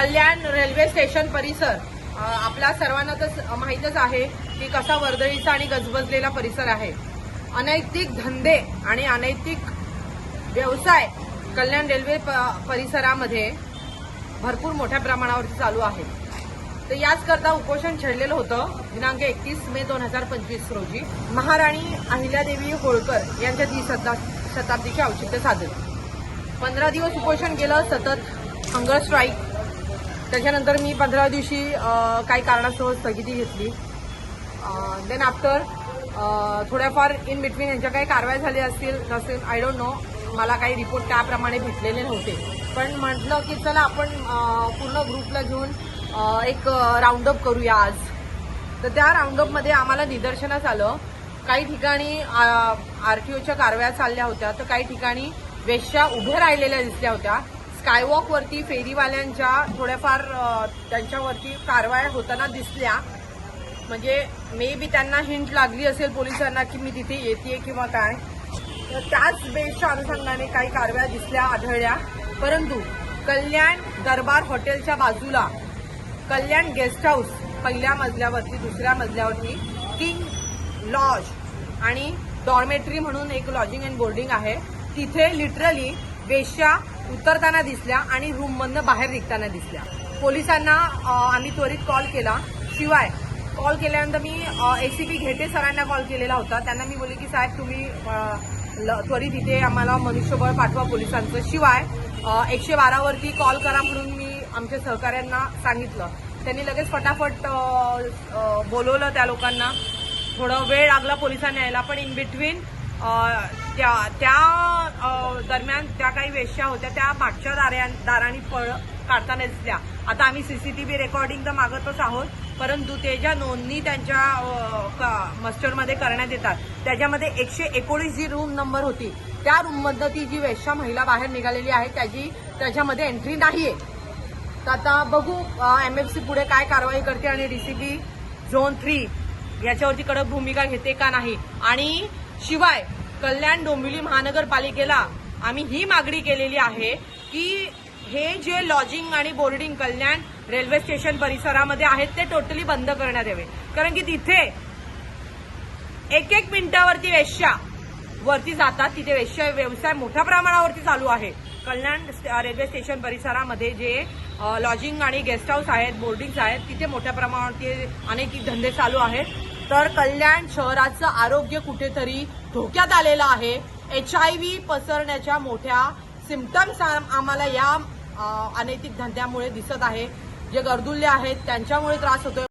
कल्याण railway station परिसर आपल्या सर्वांना तर माहीतच आहे की कसा वर्दळीचा आणि गजबजलेला परिसर आहे. अनैतिक धंदे आणि अनैतिक व्यवसाय कल्याण रेल्वे प- परिसरामध्ये भरपूर मोठ्या प्रमाणावरती चालू आहे. तर याच करता उपोषण छेडलेलं होतं दिनांक एकतीस मे दोन हजार पंचवीस रोजी. महाराणी अहिल्यादेवी होळकर यांच्या द्विशता शताब्दीचे औचित्य साधलं. पंधरा दिवस उपोषण केलं सतत हंगर स्ट्राईक त्याच्यानंतर मी पंधरा दिवशी काही कारणास्तव स्थगिती घेतली. देन आफ्टर थोड्याफार इन बिटवीन यांच्या काही कारवाई झाली असतील नसेल आय डोंट नो मला काही रिपोर्ट त्याप्रमाणे भेटलेले नव्हते. पण म्हटलं की चला आपण पूर्ण ग्रुपला घेऊन एक राऊंडअप करूया आज. तर त्या राऊंडअपमध्ये आम्हाला निदर्शनास आलं. काही ठिकाणी आर टी ओच्या कारवाया चालल्या होत्या. तर काही ठिकाणी वेश्या उभ्या राहिलेल्या दिसल्या होत्या. स्कायवॉकवरती फेरीवाल्यांच्या थोड्याफार त्यांच्यावरती कारवाया होताना दिसल्या. म्हणजे मे बी त्यांना हिंट लागली असेल पोलिसांना की मी तिथे येते किंवा काय. तर त्याच बेसच्या अनुषंगाने काही कारवाया दिसल्या आढळल्या. परंतु कल्याण दरबार हॉटेलच्या बाजूला कल्याण गेस्ट हाऊस पहिल्या मजल्यावरती दुसऱ्या मजल्यावरती किंग लॉज आणि डॉर्मेटरी म्हणून एक लॉजिंग अँड बोर्डिंग आहे. तिथे लिटरली वेश्या उतरताना दिसल्या आणि रूममधनं बाहेर निघताना दिसल्या. पोलिसांना आम्ही त्वरित कॉल केला. शिवाय कॉल केल्यानंतर मी एसीपी घेटे सरांना कॉल केलेला होता. त्यांना मी बोलले की साहेब तुम्ही ल- त्वरित इथे आम्हाला मनुष्यबळ पाठवा पोलिसांचं. शिवाय एकशे बारावरती कॉल करा म्हणून मी आमच्या सहकाऱ्यांना सांगितलं. त्यांनी लगेच फटाफट बोलवलं त्या लोकांना. थोडं वेळ लागला पोलिसांना यायला पण इन बिटवीन त्या त्या दरम्यान त्या काही वेश्या होत्या त्या मागच्या दाऱ्या दाराने पळ काढताना दिसल्या. आता आम्ही सीसीटीव्ही रेकॉर्डिंग तर मागतच आहोत परंतु ते ज्या नोंदणी त्यांच्या क- मस्टरमध्ये करण्यात येतात त्याच्यामध्ये एकशे एकोणीस जी रूम नंबर होती त्या रूममधनं ती जी वेश्या महिला बाहेर निघालेली आहे त्याची त्याच्यामध्ये एंट्री नाहीये. तर आता बघू एम एफ सी पुढे काय कारवाई करते आणि डीसीपी झोन थ्री याच्यावरती कडक भूमिका घेते का नाही. आणि शिवाय कल्याण डोंबिवली महानगरपालिकेला आम्ही ही मागणी केलेली आहे की हे जे लॉजिंग आणि बोर्डिंग कल्याण रेल्वे स्टेशन परिसरामध्ये आहेत ते टोटली बंद करण्यात यावे. कारण की तिथे एक एक मिनिटावरती वेश्या वरती जातात. तिथे वेश्या व्यवसाय मोठ्या प्रमाणावरती चालू आहे. कल्याण रेल्वे स्टेशन परिसरामध्ये जे लॉजिंग आणि गेस्ट हाऊस आहेत बोर्डिंग्स आहेत तिथे मोठ्या प्रमाणावरती अनेक धंदे चालू आहेत. तर कल्याण शहराचं आरोग्य कुठेतरी धोक्यात आलेलं आहे. एच आय व्ही पसरण्याच्या मोठ्या सिमटम्स आम्हाला या अनैतिक धंद्यामुळे दिसत आहे. जे गर्दुल्य आहेत त्यांच्यामुळे त्रास होतोय.